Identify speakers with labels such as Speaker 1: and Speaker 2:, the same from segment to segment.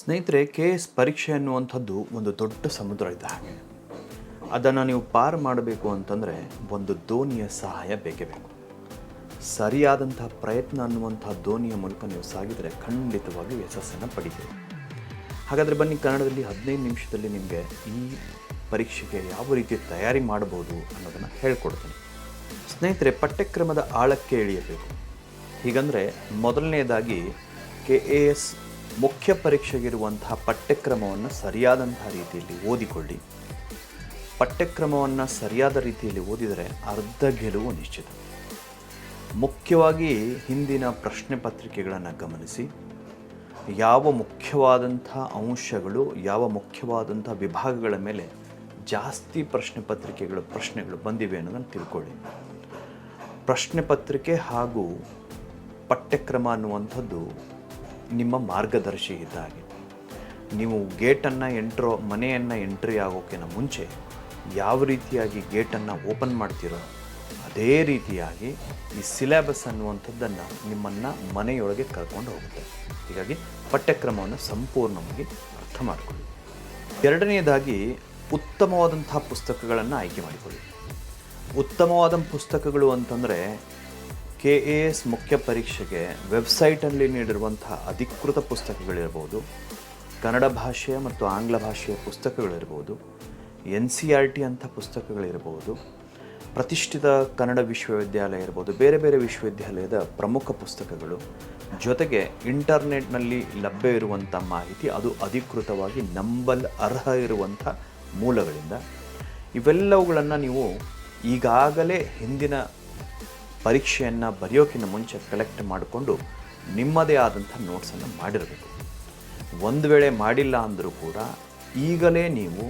Speaker 1: ಸ್ನೇಹಿತರೆ K S ಪರೀಕ್ಷೆ ಅನ್ನುವಂಥದ್ದು ಒಂದು ದೊಡ್ಡ ಸಮುದ್ರ ಇದ್ದ ಹಾಗೆ. ಅದನ್ನು ನೀವು ಪಾರು ಮಾಡಬೇಕು ಅಂತಂದರೆ ಒಂದು ದೋಣಿಯ ಸಹಾಯ ಬೇಕೇ ಬೇಕು. ಸರಿಯಾದಂಥ ಪ್ರಯತ್ನ ಅನ್ನುವಂಥ ದೋಣಿಯ ಮೂಲಕ ನೀವು ಸಾಗಿದರೆ ಖಂಡಿತವಾಗಿ ಯಶಸ್ಸನ್ನು ಪಡಿತೀರಿ. ಹಾಗಾದರೆ ಬನ್ನಿ, ಕನ್ನಡದಲ್ಲಿ ಹದಿನೈದು ನಿಮಿಷದಲ್ಲಿ ನಿಮಗೆ ಈ ಪರೀಕ್ಷೆಗೆ ಯಾವ ರೀತಿ ತಯಾರಿ ಮಾಡಬಹುದು ಅನ್ನೋದನ್ನು ಹೇಳ್ಕೊಡ್ತೀನಿ. ಸ್ನೇಹಿತರೆ, ಪಠ್ಯಕ್ರಮದ ಆಳಕ್ಕೆ ಇಳಿಯಬೇಕು. ಹೀಗಂದರೆ ಮೊದಲನೆಯದಾಗಿ ಕೆ ಎ ಎಸ್ ಮುಖ್ಯ ಪರೀಕ್ಷೆಗಿರುವಂತಹ ಪಠ್ಯಕ್ರಮವನ್ನು ಸರಿಯಾದಂತಹ ರೀತಿಯಲ್ಲಿ ಓದಿಕೊಳ್ಳಿ. ಪಠ್ಯಕ್ರಮವನ್ನು ಸರಿಯಾದ ರೀತಿಯಲ್ಲಿ ಓದಿದರೆ ಅರ್ಧ ಗೆಲುವು ನಿಶ್ಚಿತ. ಮುಖ್ಯವಾಗಿ ಹಿಂದಿನ ಪ್ರಶ್ನೆ ಪತ್ರಿಕೆಗಳನ್ನು ಗಮನಿಸಿ. ಯಾವ ಮುಖ್ಯವಾದಂಥ ಅಂಶಗಳು, ಯಾವ ಮುಖ್ಯವಾದಂಥ ವಿಭಾಗಗಳ ಮೇಲೆ ಜಾಸ್ತಿ ಪ್ರಶ್ನೆ ಪತ್ರಿಕೆಗಳು, ಪ್ರಶ್ನೆಗಳು ಬಂದಿವೆ ಅನ್ನೋದನ್ನು ತಿಳ್ಕೊಳ್ಳಿ. ಪ್ರಶ್ನೆ ಪತ್ರಿಕೆ ಹಾಗೂ ಪಠ್ಯಕ್ರಮ ಅನ್ನುವಂಥದ್ದು ನಿಮ್ಮ ಮಾರ್ಗದರ್ಶಿ ಇದ್ದ ಹಾಗೆ ನೀವು ಗೇಟನ್ನು ಎಂಟ್ರೋ, ಮನೆಯನ್ನು ಎಂಟ್ರಿ ಆಗೋಕ್ಕಿಂತ ಮುಂಚೆ ಯಾವ ರೀತಿಯಾಗಿ ಗೇಟನ್ನು ಓಪನ್ ಮಾಡ್ತೀರೋ ಅದೇ ರೀತಿಯಾಗಿ ಈ ಸಿಲೆಬಸ್ ಅನ್ನುವಂಥದ್ದನ್ನು ನಿಮ್ಮನ್ನು ಮನೆಯೊಳಗೆ ಕರ್ಕೊಂಡು ಹೋಗುತ್ತೆ. ಹೀಗಾಗಿ ಪಠ್ಯಕ್ರಮವನ್ನು ಸಂಪೂರ್ಣವಾಗಿ ಅರ್ಥ ಮಾಡಿಕೊಳ್ಳಿ. ಎರಡನೆಯದಾಗಿ ಉತ್ತಮವಾದಂತಹ ಪುಸ್ತಕಗಳನ್ನು ಆಯ್ಕೆ ಮಾಡಿಕೊಳ್ಳಿ. ಉತ್ತಮವಾದ ಪುಸ್ತಕಗಳು ಅಂತಂದರೆ ಕೆ ಎ ಎಸ್ ಮುಖ್ಯ ಪರೀಕ್ಷೆಗೆ ವೆಬ್ಸೈಟಲ್ಲಿ ನೀಡಿರುವಂತಹ ಅಧಿಕೃತ ಪುಸ್ತಕಗಳಿರ್ಬೋದು, ಕನ್ನಡ ಭಾಷೆಯ ಮತ್ತು ಆಂಗ್ಲ ಭಾಷೆಯ ಪುಸ್ತಕಗಳಿರ್ಬೋದು, ಎನ್ ಸಿ ಆರ್ ಟಿ ಅಂಥ ಪುಸ್ತಕಗಳಿರ್ಬೋದು, ಪ್ರತಿಷ್ಠಿತ ಕನ್ನಡ ವಿಶ್ವವಿದ್ಯಾಲಯ ಇರ್ಬೋದು, ಬೇರೆ ಬೇರೆ ವಿಶ್ವವಿದ್ಯಾಲಯದ ಪ್ರಮುಖ ಪುಸ್ತಕಗಳು, ಜೊತೆಗೆ ಇಂಟರ್ನೆಟ್ನಲ್ಲಿ ಲಭ್ಯ ಇರುವಂಥ ಮಾಹಿತಿ, ಅದು ಅಧಿಕೃತವಾಗಿ ನಂಬಲ್ ಅರ್ಹ ಇರುವಂಥ ಮೂಲಗಳಿಂದ. ಇವೆಲ್ಲವುಗಳನ್ನು ನೀವು ಈಗಾಗಲೇ ಹಿಂದಿನ ಪರೀಕ್ಷೆಯನ್ನು ಬರೆಯೋಕ್ಕಿಂತ ಮುಂಚೆ ಕಲೆಕ್ಟ್ ಮಾಡಿಕೊಂಡು ನಿಮ್ಮದೇ ಆದಂಥ ನೋಟ್ಸನ್ನು ಮಾಡಿರಬೇಕು. ಒಂದು ವೇಳೆ ಮಾಡಿಲ್ಲ ಅಂದರೂ ಕೂಡ ಈಗಲೇ ನೀವು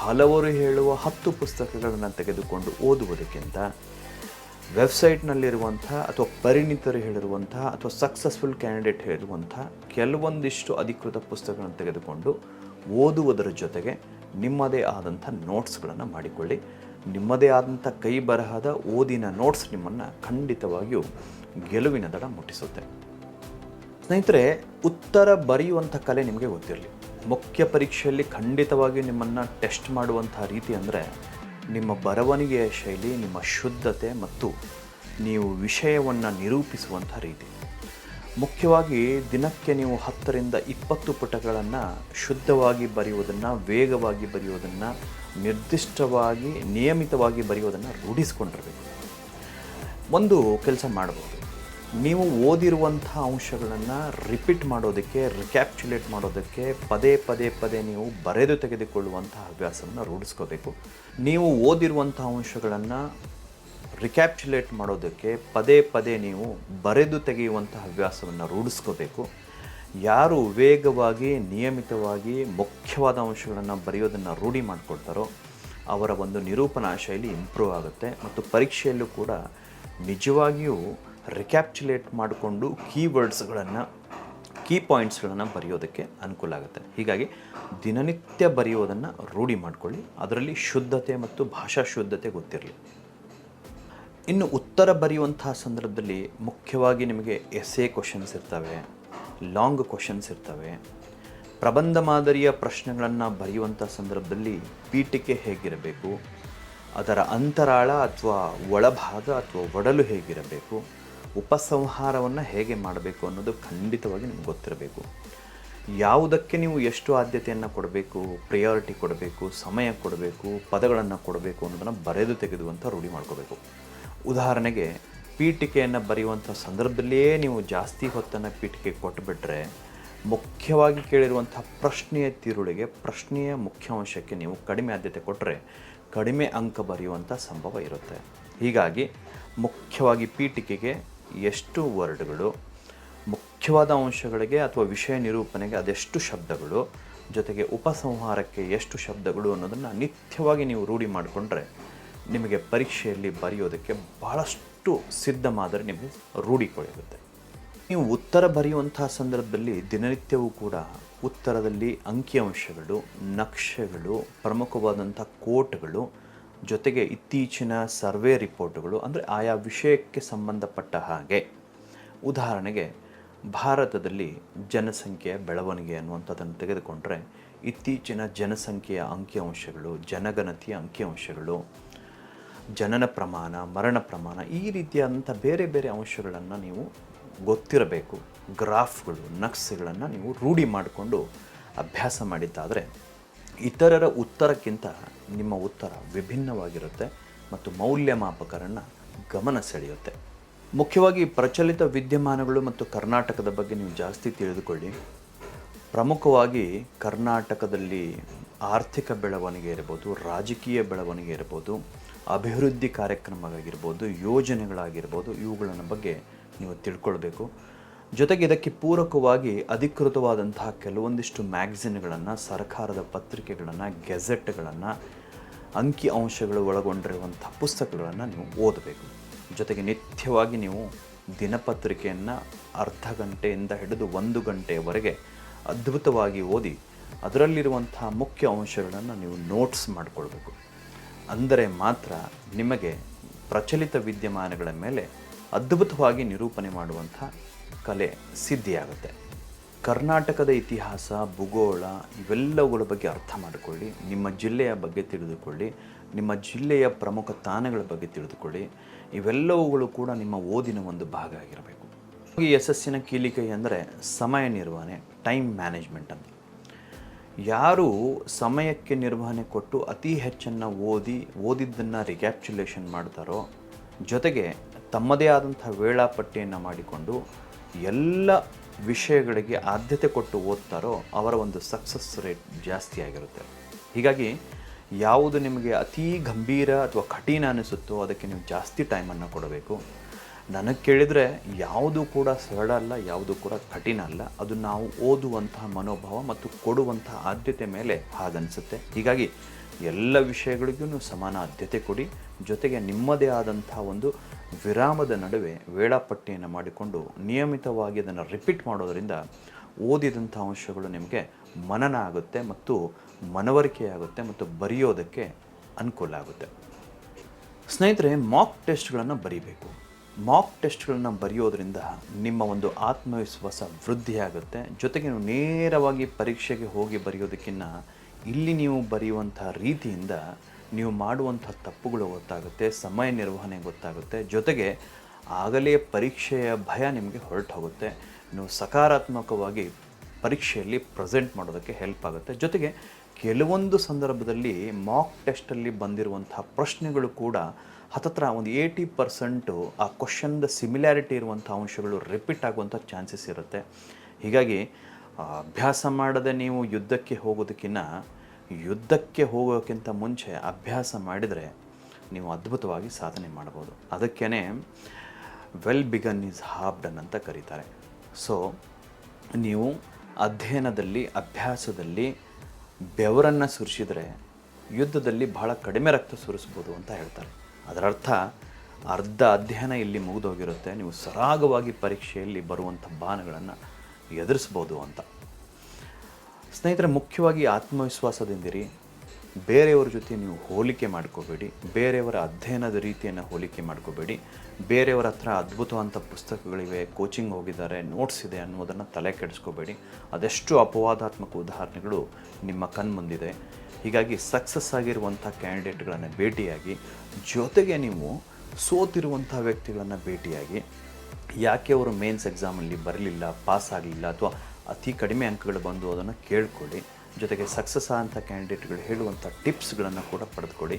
Speaker 1: ಹಲವರು ಹೇಳುವ ಹತ್ತು ಪುಸ್ತಕಗಳನ್ನು ತೆಗೆದುಕೊಂಡು ಓದುವುದಕ್ಕಿಂತ ವೆಬ್ಸೈಟ್ನಲ್ಲಿರುವಂಥ ಅಥವಾ ಪರಿಣಿತರು ಹೇಳಿರುವಂಥ ಅಥವಾ ಸಕ್ಸಸ್ಫುಲ್ ಕ್ಯಾಂಡಿಡೇಟ್ ಹೇಳಿರುವಂಥ ಕೆಲವೊಂದಿಷ್ಟು ಅಧಿಕೃತ ಪುಸ್ತಕಗಳನ್ನು ತೆಗೆದುಕೊಂಡು ಓದುವುದರ ಜೊತೆಗೆ ನಿಮ್ಮದೇ ಆದಂಥ ನೋಟ್ಸ್ಗಳನ್ನು ಮಾಡಿಕೊಳ್ಳಿ. ನಿಮ್ಮದೇ ಆದಂಥ ಕೈ ಬರಹದ ಓದಿನ ನೋಟ್ಸ್ ನಿಮ್ಮನ್ನು ಖಂಡಿತವಾಗಿಯೂ ಗೆಲುವಿನ ದಡ ಮುಟ್ಟಿಸುತ್ತೆ. ಸ್ನೇಹಿತರೆ, ಉತ್ತರ ಬರೆಯುವಂಥ ಕಲೆ ನಿಮಗೆ ಗೊತ್ತಿರಲಿ. ಮುಖ್ಯ ಪರೀಕ್ಷೆಯಲ್ಲಿ ಖಂಡಿತವಾಗಿ ನಿಮ್ಮನ್ನು ಟೆಸ್ಟ್ ಮಾಡುವಂಥ ರೀತಿ ಅಂದರೆ ನಿಮ್ಮ ಬರವಣಿಗೆಯ ಶೈಲಿ, ನಿಮ್ಮ ಶುದ್ಧತೆ ಮತ್ತು ನೀವು ವಿಷಯವನ್ನು ನಿರೂಪಿಸುವಂಥ ರೀತಿ. ಮುಖ್ಯವಾಗಿ ದಿನಕ್ಕೆ ನೀವು ಹತ್ತರಿಂದ ಇಪ್ಪತ್ತು ಪುಟಗಳನ್ನು ಶುದ್ಧವಾಗಿ ಬರೆಯುವುದನ್ನು, ವೇಗವಾಗಿ ಬರೆಯುವುದನ್ನು ನಿರ್ದಿಷ್ಟವಾಗಿ, ನಿಯಮಿತವಾಗಿ ಬರೆಯೋದನ್ನು ರೂಢಿಸ್ಕೊಂಡಿರಬೇಕು. ಒಂದು ಕೆಲಸ ಮಾಡ್ಬೋದು. ನೀವು ಓದಿರುವಂಥ ಅಂಶಗಳನ್ನು ರಿಪೀಟ್ ಮಾಡೋದಕ್ಕೆ ರಿಕ್ಯಾಪ್ಚುಲೇಟ್ ಮಾಡೋದಕ್ಕೆ, ಪದೇ ಪದೇ ಪದೇ ನೀವು ಬರೆದು ತೆಗೆದುಕೊಳ್ಳುವಂಥ ಹವ್ಯಾಸವನ್ನು ರೂಢಿಸ್ಕೋಬೇಕು. ನೀವು ಓದಿರುವಂಥ ಅಂಶಗಳನ್ನು ರಿಕ್ಯಾಪ್ಚುಲೇಟ್ ಮಾಡೋದಕ್ಕೆ, ಪದೇ ಪದೇ ನೀವು ಬರೆದು ತೆಗೆಯುವಂಥ ಹವ್ಯಾಸವನ್ನು ರೂಢಿಸ್ಕೋಬೇಕು. ಯಾರು ವೇಗವಾಗಿ, ನಿಯಮಿತವಾಗಿ ಮುಖ್ಯವಾದ ಅಂಶಗಳನ್ನು ಬರೆಯೋದನ್ನು ರೂಢಿ ಮಾಡಿಕೊಡ್ತಾರೋ ಅವರ ಒಂದು ನಿರೂಪಣಾ ಶೈಲಿ ಇಂಪ್ರೂವ್ ಆಗುತ್ತೆ. ಮತ್ತು ಪರೀಕ್ಷೆಯಲ್ಲೂ ಕೂಡ ನಿಜವಾಗಿಯೂ ರಿಕ್ಯಾಪ್ಚುಲೇಟ್ ಮಾಡಿಕೊಂಡು ಕೀವರ್ಡ್ಸ್ಗಳನ್ನು ಕೀ ಪಾಯಿಂಟ್ಸ್ಗಳನ್ನು ಬರೆಯೋದಕ್ಕೆ ಅನುಕೂಲ ಆಗುತ್ತೆ. ಹೀಗಾಗಿ ದಿನನಿತ್ಯ ಬರೆಯೋದನ್ನು ರೂಢಿ ಮಾಡಿಕೊಳ್ಳಿ. ಅದರಲ್ಲಿ ಶುದ್ಧತೆ ಮತ್ತು ಭಾಷಾ ಶುದ್ಧತೆ ಗೊತ್ತಿರಲಿ. ಇನ್ನು ಉತ್ತರ ಬರೆಯುವಂತಹ ಸಂದರ್ಭದಲ್ಲಿ ಮುಖ್ಯವಾಗಿ ನಿಮಗೆ ಎಸ್ ಎ ಕ್ವಶನ್ಸ್ ಇರ್ತವೆ. ಲಾಂಗ್ ಕ್ವಶನ್ಸ್ ಇರ್ತವೆ. ಪ್ರಬಂಧ ಮಾದರಿಯ ಪ್ರಶ್ನೆಗಳನ್ನು ಬರೆಯುವಂಥ ಸಂದರ್ಭದಲ್ಲಿ ಪೀಠಿಕೆ ಹೇಗಿರಬೇಕು? ಅದರ ಅಂತರಾಳ ಅಥವಾ ಒಳಭಾಗ ಅಥವಾ ಒಡಲು ಹೇಗಿರಬೇಕು? ಉಪಸಂಹಾರವನ್ನು ಹೇಗೆ ಮಾಡಬೇಕು ಅನ್ನೋದು ಖಂಡಿತವಾಗಿ ನಿಮ್ಗೆ ಗೊತ್ತಿರಬೇಕು. ಯಾವುದಕ್ಕೆ ನೀವು ಎಷ್ಟು ಆದ್ಯತೆಯನ್ನು ಕೊಡಬೇಕು ಪ್ರಿಯಾರಿಟಿ ಕೊಡಬೇಕು, ಸಮಯ ಕೊಡಬೇಕು, ಪದಗಳನ್ನು ಕೊಡಬೇಕು ಅನ್ನೋದನ್ನು ಬರೆದು ತೆಗೆದು ಅಂತ ರೂಢಿ ಮಾಡ್ಕೋಬೇಕು. ಉದಾಹರಣೆಗೆ ಪೀಠಿಕೆಯನ್ನು ಬರೆಯುವಂಥ ಸಂದರ್ಭದಲ್ಲಿಯೇ ನೀವು ಜಾಸ್ತಿ ಹೊತ್ತನ್ನು ಪೀಠಿಕೆ ಕೊಟ್ಟುಬಿಟ್ರೆ ಮುಖ್ಯವಾಗಿ ಕೇಳಿರುವಂಥ ಪ್ರಶ್ನೆಯ ತಿರುಳಿಗೆ ಪ್ರಶ್ನೆಯ ಮುಖ್ಯಾಂಶಕ್ಕೆ ನೀವು ಕಡಿಮೆ ಆದ್ಯತೆ ಕೊಟ್ಟರೆ ಕಡಿಮೆ ಅಂಕ ಬರೆಯುವಂಥ ಸಂಭವ ಇರುತ್ತೆ. ಹೀಗಾಗಿ ಮುಖ್ಯವಾಗಿ ಪೀಠಿಕೆಗೆ ಎಷ್ಟು ವರ್ಡ್ಗಳು, ಮುಖ್ಯವಾದ ಅಂಶಗಳಿಗೆ ಅಥವಾ ವಿಷಯ ನಿರೂಪಣೆಗೆ ಅದೆಷ್ಟು ಶಬ್ದಗಳು, ಜೊತೆಗೆ ಉಪಸಂಹಾರಕ್ಕೆ ಎಷ್ಟು ಶಬ್ದಗಳು ಅನ್ನೋದನ್ನು ನಿತ್ಯವಾಗಿ ನೀವು ರೂಢಿ ಮಾಡಿಕೊಂಡ್ರೆ ನಿಮಗೆ ಪರೀಕ್ಷೆಯಲ್ಲಿ ಬರೆಯೋದಕ್ಕೆ ಬಹಳಷ್ಟು ಸಿದ್ಧ ಮಾದರಿ ನಿಮಗೆ ರೂಢಿಕೊಳ್ಳುತ್ತೆ. ನೀವು ಉತ್ತರ ಬರೆಯುವಂಥ ಸಂದರ್ಭದಲ್ಲಿ ದಿನನಿತ್ಯವೂ ಕೂಡ ಉತ್ತರದಲ್ಲಿ ಅಂಕಿಅಂಶಗಳು, ನಕ್ಷೆಗಳು ಪ್ರಮುಖವಾದಂಥ ಕೋಟ್ಗಳು, ಜೊತೆಗೆ ಇತ್ತೀಚಿನ ಸರ್ವೆ ರಿಪೋರ್ಟ್ಗಳು ಅಂದರೆ ಆಯಾ ವಿಷಯಕ್ಕೆ ಸಂಬಂಧಪಟ್ಟ ಹಾಗೆ. ಉದಾಹರಣೆಗೆ ಭಾರತದಲ್ಲಿ ಜನಸಂಖ್ಯೆಯ ಬೆಳವಣಿಗೆ ಅನ್ನುವಂಥದ್ದನ್ನು ತೆಗೆದುಕೊಂಡರೆ ಇತ್ತೀಚಿನ ಜನಸಂಖ್ಯೆಯ ಅಂಕಿಅಂಶಗಳು, ಜನಗಣತಿಯ ಅಂಕಿಅಂಶಗಳು ಜನನ ಪ್ರಮಾಣ, ಮರಣ ಪ್ರಮಾಣ ಈ ರೀತಿಯಾದಂಥ ಬೇರೆ ಬೇರೆ ಅಂಶಗಳನ್ನು ನೀವು ಗೊತ್ತಿರಬೇಕು. ಗ್ರಾಫ್ಗಳು, ನಕ್ಸ್ಗಳನ್ನು ನೀವು ರೂಢಿ ಮಾಡಿಕೊಂಡು ಅಭ್ಯಾಸ ಮಾಡಿದ್ದಾದರೆ ಇತರರ ಉತ್ತರಕ್ಕಿಂತ ನಿಮ್ಮ ಉತ್ತರ ವಿಭಿನ್ನವಾಗಿರುತ್ತೆ ಮತ್ತು ಮೌಲ್ಯಮಾಪಕರನ್ನು ಗಮನ ಸೆಳೆಯುತ್ತೆ. ಮುಖ್ಯವಾಗಿ ಪ್ರಚಲಿತ ವಿದ್ಯಮಾನಗಳು ಮತ್ತು ಕರ್ನಾಟಕದ ಬಗ್ಗೆ ನೀವು ಜಾಸ್ತಿ ತಿಳಿದುಕೊಳ್ಳಿ. ಪ್ರಮುಖವಾಗಿ ಕರ್ನಾಟಕದಲ್ಲಿ ಆರ್ಥಿಕ ಬೆಳವಣಿಗೆ ಇರ್ಬೋದು, ರಾಜಕೀಯ ಬೆಳವಣಿಗೆ ಇರ್ಬೋದು ಅಭಿವೃದ್ಧಿ ಕಾರ್ಯಕ್ರಮಗಳಾಗಿರ್ಬೋದು ಯೋಜನೆಗಳಾಗಿರ್ಬೋದು, ಇವುಗಳನ್ನು ಬಗ್ಗೆ ನೀವು ತಿಳ್ಕೊಳ್ಬೇಕು. ಜೊತೆಗೆ ಇದಕ್ಕೆ ಪೂರಕವಾಗಿ ಅಧಿಕೃತವಾದಂತಹ ಕೆಲವೊಂದಿಷ್ಟು ಮ್ಯಾಗ್ಝಿನ್ಗಳನ್ನು, ಸರ್ಕಾರದ ಪತ್ರಿಕೆಗಳನ್ನು, ಗೆಜೆಟ್ಗಳನ್ನು, ಅಂಕಿ ಅಂಶಗಳು ಒಳಗೊಂಡಿರುವಂಥ ಪುಸ್ತಕಗಳನ್ನು ನೀವು ಓದಬೇಕು. ಜೊತೆಗೆ ನಿತ್ಯವಾಗಿ ನೀವು ದಿನಪತ್ರಿಕೆಯನ್ನು ಅರ್ಧ ಗಂಟೆಯಿಂದ ಹಿಡಿದು ಒಂದು ಗಂಟೆಯವರೆಗೆ ಅದ್ಭುತವಾಗಿ ಓದಿ ಅದರಲ್ಲಿರುವಂಥ ಮುಖ್ಯ ಅಂಶಗಳನ್ನು ನೀವು ನೋಟ್ಸ್ ಮಾಡಿಕೊಳ್ಬೇಕು. ಅಂದರೆ ಮಾತ್ರ ನಿಮಗೆ ಪ್ರಚಲಿತ ವಿದ್ಯಮಾನಗಳ ಮೇಲೆ ಅದ್ಭುತವಾಗಿ ನಿರೂಪಣೆ ಮಾಡುವಂಥ ಕಲೆ ಸಿದ್ಧಿಯಾಗುತ್ತೆ. ಕರ್ನಾಟಕದ ಇತಿಹಾಸ, ಭೂಗೋಳ ಇವೆಲ್ಲವುಗಳ ಬಗ್ಗೆ ಅರ್ಥ ಮಾಡಿಕೊಳ್ಳಿ, ನಿಮ್ಮ ಜಿಲ್ಲೆಯ ಬಗ್ಗೆ ತಿಳಿದುಕೊಳ್ಳಿ, ನಿಮ್ಮ ಜಿಲ್ಲೆಯ ಪ್ರಮುಖ ತಾಣಗಳ ಬಗ್ಗೆ ತಿಳಿದುಕೊಳ್ಳಿ, ಇವೆಲ್ಲವುಗಳು ಕೂಡ ನಿಮ್ಮ ಓದಿನ ಒಂದು ಭಾಗ ಆಗಿರಬೇಕು. ಈ ಯಶಸ್ಸಿನ ಕೀಲಿಕೈ ಅಂದರೆ ಸಮಯ ನಿರ್ವಹಣೆ ಟೈಮ್ ಮ್ಯಾನೇಜ್ಮೆಂಟ್ ಅಂತ. ಯಾರು ಸಮಯಕ್ಕೆ ನಿರ್ವಹಣೆ ಕೊಟ್ಟು ಅತಿ ಹೆಚ್ಚನ್ನು ಓದಿ, ಓದಿದ್ದನ್ನು ರಿಕ್ಯಾಪ್ಚುಲೇಷನ್ ಮಾಡ್ತಾರೋ, ಜೊತೆಗೆ ತಮ್ಮದೇ ಆದಂಥ ವೇಳಾಪಟ್ಟಿಯನ್ನು ಮಾಡಿಕೊಂಡು ಎಲ್ಲ ವಿಷಯಗಳಿಗೆ ಆದ್ಯತೆ ಕೊಟ್ಟು ಓದ್ತಾರೋ, ಅವರ ಒಂದು ಸಕ್ಸಸ್ ರೇಟ್ ಜಾಸ್ತಿ ಆಗಿರುತ್ತೆ. ಹೀಗಾಗಿ ಯಾವುದು ನಿಮಗೆ ಅತೀ ಗಂಭೀರ ಅಥವಾ ಕಠಿಣ ಅನಿಸುತ್ತೋ ಅದಕ್ಕೆ ನೀವು ಜಾಸ್ತಿ ಟೈಮನ್ನು ಕೊಡಬೇಕು. ನನಗೆ ಕೇಳಿದರೆ ಯಾವುದು ಕೂಡ ಸರಳ ಅಲ್ಲ, ಯಾವುದು ಕೂಡ ಕಠಿಣ ಅಲ್ಲ. ಅದು ನಾವು ಓದುವಂತಹ ಮನೋಭಾವ ಮತ್ತು ಕೊಡುವಂತಹ ಆದ್ಯತೆ ಮೇಲೆ ಹಾಗನ್ಸುತ್ತೆ. ಹೀಗಾಗಿ ಎಲ್ಲ ವಿಷಯಗಳಿಗೂ ಸಮಾನ ಆದ್ಯತೆ ಕೊಡಿ. ಜೊತೆಗೆ ನಿಮ್ಮದೇ ಆದಂಥ ಒಂದು ವಿರಾಮದ ನಡುವೆ ವೇಳಾಪಟ್ಟಿಯನ್ನು ಮಾಡಿಕೊಂಡು ನಿಯಮಿತವಾಗಿ ಅದನ್ನು ರಿಪೀಟ್ ಮಾಡೋದರಿಂದ ಓದಿದಂಥ ಅಂಶಗಳು ನಿಮಗೆ ಮನನ ಆಗುತ್ತೆ ಮತ್ತು ಮನವರಿಕೆ ಆಗುತ್ತೆ ಮತ್ತು ಬರೆಯೋದಕ್ಕೆ ಅನುಕೂಲ ಆಗುತ್ತೆ. ಸ್ನೇಹಿತರೆ ಮಾಕ್ ಟೆಸ್ಟ್ಗಳನ್ನು ಬರೀಬೇಕು. ಮಾಕ್ ಟೆಸ್ಟ್ಗಳನ್ನ ಬರೆಯೋದ್ರಿಂದ ನಿಮ್ಮ ಒಂದು ಆತ್ಮವಿಶ್ವಾಸ ವೃದ್ಧಿಯಾಗುತ್ತೆ. ಜೊತೆಗೆ ನೀವು ನೇರವಾಗಿ ಪರೀಕ್ಷೆಗೆ ಹೋಗಿ ಬರೆಯೋದಕ್ಕಿಂತ ಇಲ್ಲಿ ನೀವು ಬರೆಯುವಂಥ ರೀತಿಯಿಂದ ನೀವು ಮಾಡುವಂಥ ತಪ್ಪುಗಳು ಗೊತ್ತಾಗುತ್ತೆ, ಸಮಯ ನಿರ್ವಹಣೆ ಗೊತ್ತಾಗುತ್ತೆ. ಜೊತೆಗೆ ಆಗಲೇ ಪರೀಕ್ಷೆಯ ಭಯ ನಿಮಗೆ ಹೊರಟು ಹೋಗುತ್ತೆ ನೀವು ಸಕಾರಾತ್ಮಕವಾಗಿ ಪರೀಕ್ಷೆಯಲ್ಲಿ ಪ್ರೆಸೆಂಟ್ ಮಾಡೋದಕ್ಕೆ ಹೆಲ್ಪ್ ಆಗುತ್ತೆ. ಜೊತೆಗೆ ಕೆಲವೊಂದು ಸಂದರ್ಭದಲ್ಲಿ ಮಾಕ್ ಟೆಸ್ಟಲ್ಲಿ ಬಂದಿರುವಂಥ ಪ್ರಶ್ನೆಗಳು ಕೂಡ ಹತ್ತತ್ರ ಒಂದು ಏಯ್ಟಿ ಪರ್ಸೆಂಟು ಆ ಕ್ವಶನ್ದ ಸಿಮಿಲ್ಯಾರಿಟಿ ಇರುವಂಥ ಅಂಶಗಳು ರಿಪೀಟ್ ಆಗುವಂಥ ಚಾನ್ಸಸ್ ಇರುತ್ತೆ. ಹೀಗಾಗಿ ಅಭ್ಯಾಸ ಮಾಡದೆ ನೀವು ಯುದ್ಧಕ್ಕೆ ಹೋಗೋದಕ್ಕಿಂತ ಯುದ್ಧಕ್ಕೆ ಹೋಗೋಕ್ಕಿಂತ ಮುಂಚೆ ಅಭ್ಯಾಸ ಮಾಡಿದರೆ ನೀವು ಅದ್ಭುತವಾಗಿ ಸಾಧನೆ ಮಾಡ್ಬೋದು. ಅದಕ್ಕೇ ವೆಲ್ ಬಿಗನ್ ಈಸ್ ಹಾಬ್ಡನ್ ಅಂತ ಕರೀತಾರೆ. ಸೊ ನೀವು ಅಧ್ಯಯನದಲ್ಲಿ, ಅಭ್ಯಾಸದಲ್ಲಿ ಬೆವರನ್ನು ಸುರಿಸಿದರೆ ಯುದ್ಧದಲ್ಲಿ ಬಹಳ ಕಡಿಮೆ ರಕ್ತ ಸುರಿಸ್ಬೋದು ಅಂತ ಹೇಳ್ತಾರೆ. ಅದರ ಅರ್ಥ ಅರ್ಧ ಅಧ್ಯಯನ ಇಲ್ಲಿ ಮುಗಿದೋಗಿರುತ್ತೆ. ನೀವು ಸರಾಗವಾಗಿ ಪರೀಕ್ಷೆಯಲ್ಲಿ ಬರುವಂಥ ಬಾಣಗಳನ್ನು ಎದುರಿಸ್ಬೋದು ಅಂತ. ಸ್ನೇಹಿತರೆ, ಮುಖ್ಯವಾಗಿ ಆತ್ಮವಿಶ್ವಾಸದಿಂದಿರಿ. ಬೇರೆಯವ್ರ ಜೊತೆ ನೀವು ಹೋಲಿಕೆ ಮಾಡ್ಕೋಬೇಡಿ. ಬೇರೆಯವರ ಅಧ್ಯಯನದ ರೀತಿಯನ್ನು ಹೋಲಿಕೆ ಮಾಡ್ಕೋಬೇಡಿ. ಬೇರೆಯವರ ಹತ್ರ ಅದ್ಭುತವಂತ ಪುಸ್ತಕಗಳಿವೆ, ಕೋಚಿಂಗ್ ಹೋಗಿದ್ದಾರೆ, ನೋಟ್ಸ್ ಇದೆ ಅನ್ನೋದನ್ನು ತಲೆ ಕೆಡಿಸ್ಕೋಬೇಡಿ. ಅದೆಷ್ಟು ಅಪವಾದಾತ್ಮಕ ಉದಾಹರಣೆಗಳು ನಿಮ್ಮ ಕಣ್ಮುಂದಿದೆ. ಹೀಗಾಗಿ ಸಕ್ಸಸ್ ಆಗಿರುವಂಥ ಕ್ಯಾಂಡಿಡೇಟ್ಗಳನ್ನು ಭೇಟಿಯಾಗಿ, ಜೊತೆಗೆ ನೀವು ಸೋತಿರುವಂಥ ವ್ಯಕ್ತಿಗಳನ್ನು ಭೇಟಿಯಾಗಿ, ಯಾಕೆ ಅವರು ಮೇನ್ಸ್ ಎಕ್ಸಾಮಲ್ಲಿ ಬರಲಿಲ್ಲ ಪಾಸ್ ಆಗಲಿಲ್ಲ ಅಥವಾ ಅತಿ ಕಡಿಮೆ ಅಂಕಗಳು ಬಂದು ಅದನ್ನು ಕೇಳ್ಕೊಳ್ಳಿ. ಜೊತೆಗೆ ಸಕ್ಸಸ್ ಆದಂಥ ಕ್ಯಾಂಡಿಡೇಟ್ಗಳು ಹೇಳುವಂಥ ಟಿಪ್ಸ್ಗಳನ್ನು ಕೂಡ ಪಡೆದುಕೊಳ್ಳಿ.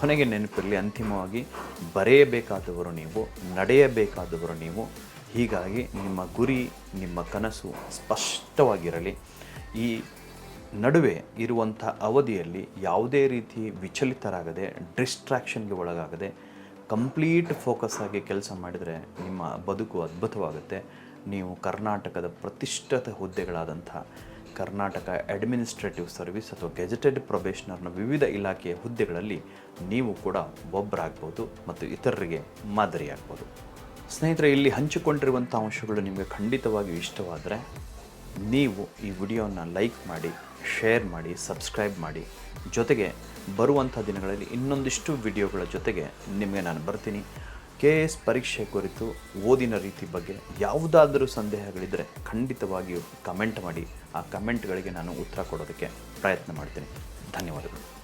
Speaker 1: ಕೊನೆಗೆ ನೆನಪಿರಲಿ, ಅಂತಿಮವಾಗಿ ಬರೆಯಬೇಕಾದವರು ನೀವು, ನಡೆಯಬೇಕಾದವರು ನೀವು, ಹೀಗಾಗಿ ನಿಮ್ಮ ಗುರಿ, ನಿಮ್ಮ ಕನಸು ಸ್ಪಷ್ಟವಾಗಿರಲಿ. ಈ ನಡುವೆ ಇರುವಂಥ ಅವಧಿಯಲ್ಲಿ ಯಾವುದೇ ರೀತಿ ವಿಚಲಿತರಾಗದೆ ಡಿಸ್ಟ್ರ್ಯಾಕ್ಷನ್ಗೆ ಒಳಗಾಗದೆ ಕಂಪ್ಲೀಟ್ ಫೋಕಸ್ ಆಗಿ ಕೆಲಸ ಮಾಡಿದರೆ ನಿಮ್ಮ ಬದುಕು ಅದ್ಭುತವಾಗುತ್ತೆ. ನೀವು ಕರ್ನಾಟಕದ ಪ್ರತಿಷ್ಠಿತ ಹುದ್ದೆಗಳಾದಂಥ ಕರ್ನಾಟಕ ಅಡ್ಮಿನಿಸ್ಟ್ರೇಟಿವ್ ಸರ್ವಿಸ್ ಅಥವಾ ಗೆಜೆಟೆಡ್ ಪ್ರೊಬೇಷನರ್ನ ವಿವಿಧ ಇಲಾಖೆಯ ಹುದ್ದೆಗಳಲ್ಲಿ ನೀವು ಕೂಡ ಒಬ್ಬರಾಗ್ಬೋದು ಮತ್ತು ಇತರರಿಗೆ ಮಾದರಿಯಾಗ್ಬೋದು. ಸ್ನೇಹಿತರೆ, ಇಲ್ಲಿ ಹಂಚಿಕೊಂಡಿರುವಂಥ ಅಂಶಗಳು ನಿಮಗೆ ಖಂಡಿತವಾಗಿಯೂ ಇಷ್ಟವಾದರೆ ನೀವು ಈ ವಿಡಿಯೋನ ಲೈಕ್ ಮಾಡಿ, ಶೇರ್ ಮಾಡಿ, ಸಬ್ಸ್ಕ್ರೈಬ್ ಮಾಡಿ. ಜೊತೆಗೆ ಬರುವಂಥ ದಿನಗಳಲ್ಲಿ ಇನ್ನೊಂದಿಷ್ಟು ವಿಡಿಯೋಗಳ ಜೊತೆಗೆ ನಿಮಗೆ ನಾನು ಬರ್ತೀನಿ. ಕೆ ಎಸ್ ಪರೀಕ್ಷೆ ಕುರಿತು ಓದಿನ ರೀತಿ ಬಗ್ಗೆ ಯಾವುದಾದರೂ ಸಂದೇಹಗಳಿದ್ದರೆ ಖಂಡಿತವಾಗಿಯೂ ಕಮೆಂಟ್ ಮಾಡಿ. ಆ ಕಮೆಂಟ್ಗಳಿಗೆ ನಾನು ಉತ್ತರ ಕೊಡೋದಕ್ಕೆ ಪ್ರಯತ್ನ ಮಾಡ್ತೀನಿ. ಧನ್ಯವಾದಗಳು.